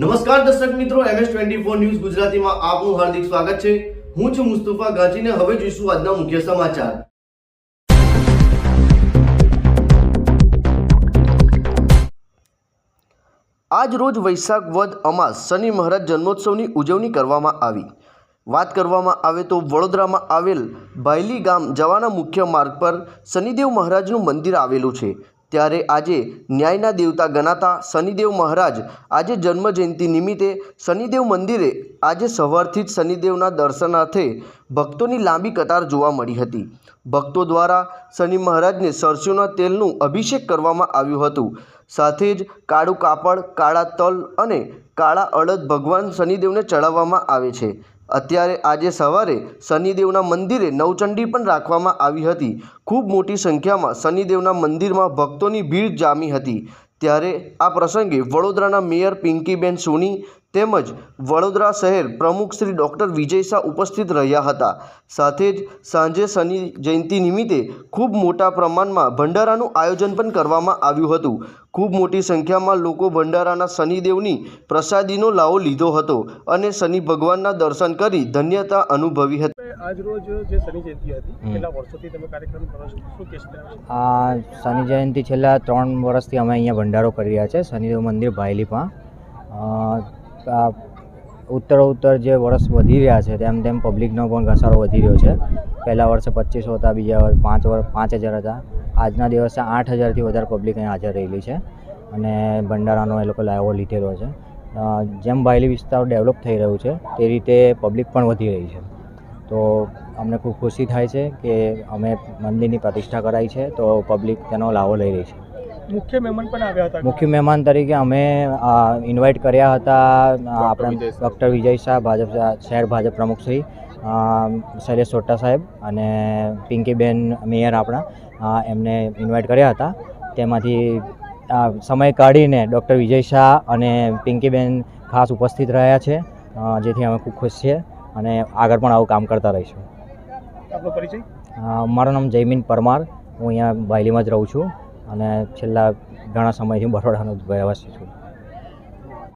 નમસ્કાર દર્શક મિત્રો એમએસ ટ્વેન્ટી ફોર ન્યૂઝ ગુજરાતીમાં આપનું હાર્દિક સ્વાગત છે. હું છું મુસ્તફા ગાજીને હવે જોઈશું આજના મુખ્ય સમાચાર. આજ રોજ વૈશાખ વદ અમાસ શનિ મહારાજ જન્મોત્સવની ઉજવણી કરવામાં આવી. વાત કરવામાં આવે તો વડોદરામાં આવેલ ભાયલી ગામ જવાના મુખ્ય માર્ગ પર શનિદેવ મહારાજનું મંદિર આવેલું છે. ત્યારે આજે ન્યાયના દેવતા ગણાતા શનિદેવ મહારાજ આજે જન્મજયંતિ નિમિત્તે શનિદેવ મંદિરે આજે સવારથી જ શનિદેવના દર્શનાર્થે ભક્તોની લાંબી કતાર જોવા મળી હતી. ભક્તો દ્વારા શનિ મહારાજને સરસોના તેલનું અભિષેક કરવામાં આવ્યું હતું. સાથે જ કાળું કાપડ, કાળા તલ અને કાળા અડદ ભગવાન શનિદેવને ચડાવવામાં આવે છે. અત્યારે આજે સવારે શનિદેવના મંદિરે નવચંડી પણ રાખવામાં આવી હતી. ખૂબ મોટી સંખ્યામાં શનિદેવના મંદિરમાં ભક્તોની ભીડ જામી હતી. ત્યારે આ પ્રસંગે વડોદરાના મેયર પિંકીબેન સોની તેમજ વડોદરા શહેર પ્રમુખ શ્રી ડૉક્ટર વિજય શાહ ઉપસ્થિત રહ્યા હતા. સાથે જ સાંજે શનિ જયંતિ નિમિત્તે ખૂબ મોટા પ્રમાણમાં ભંડારાનું આયોજન પણ કરવામાં આવ્યું હતું. ખૂબ મોટી સંખ્યામાં લોકો ભંડારાના શનિદેવની પ્રસાદીનો લાવો લીધો હતો અને શનિ ભગવાનના દર્શન કરી ધન્યતા અનુભવી હતી. જે શનિ જયંતિ હતી કેટલા વર્ષોથી તમે કાર્યક્રમ કરો છો? શું કહેશો આ શનિ જયંતિ છેલ્લા ત્રણ વર્ષથી અમે અહીંયા ભંડારો કરી રહ્યા છે શનિદેવ મંદિર ભાયલીમાં. અ, ઉત્તર ઉત્તર જે વર્ષ વધી રહ્યા છે તેમ તેમ પબ્લિકનો પણ ઘસારો વધી રહ્યો છે. પહેલા વર્ષે પચીસો હતા બીજા વર્ષ પાંચ વર્ષ પાંચ હજાર હતા. આજના દિવસે આઠ હજારથી વધારે પબ્લિક અહીંયા હાજર રહેલી છે અને ભંડારાનો એ લોકો લાવો લીધેલો છે. જેમ ભાયલી વિસ્તાર ડેવલપ થઈ રહ્યું છે તે રીતે પબ્લિક પણ વધી રહી છે. તો અમને ખૂબ ખુશી થાય છે કે અમે મંદિરની પ્રતિષ્ઠા કરાઈ છે તો પબ્લિક તેનો લાવો લઈ રહી છે. મુખ્ય મહેમાન પણ આવ્યા હતા. મુખ્ય મહેમાન તરીકે અમે ઇન્વાઇટ કર્યા હતા આપણા ડૉક્ટર વિજય શાહ ભાજપ શહેર ભાજપ પ્રમુખ શ્રી શૈલેષ સોટા સાહેબ અને પિંકીબેન મેયર આપણા એમને ઇન્વાઇટ કર્યા હતા. તેમાંથી સમય કાઢીને ડૉક્ટર વિજય શાહ અને પિંકીબેન ખાસ ઉપસ્થિત રહ્યા છે જેથી અમે ખૂબ ખુશ છીએ. અને આગળ પણ આવું કામ કરતા રહીશું. પરિચય? મારું નામ જયમીન પરમાર. હું અહીંયા બાયલીમાં જ રહું છું અને છેલ્લા ઘણા સમયથી બરોડાનો રહેવાસી છું.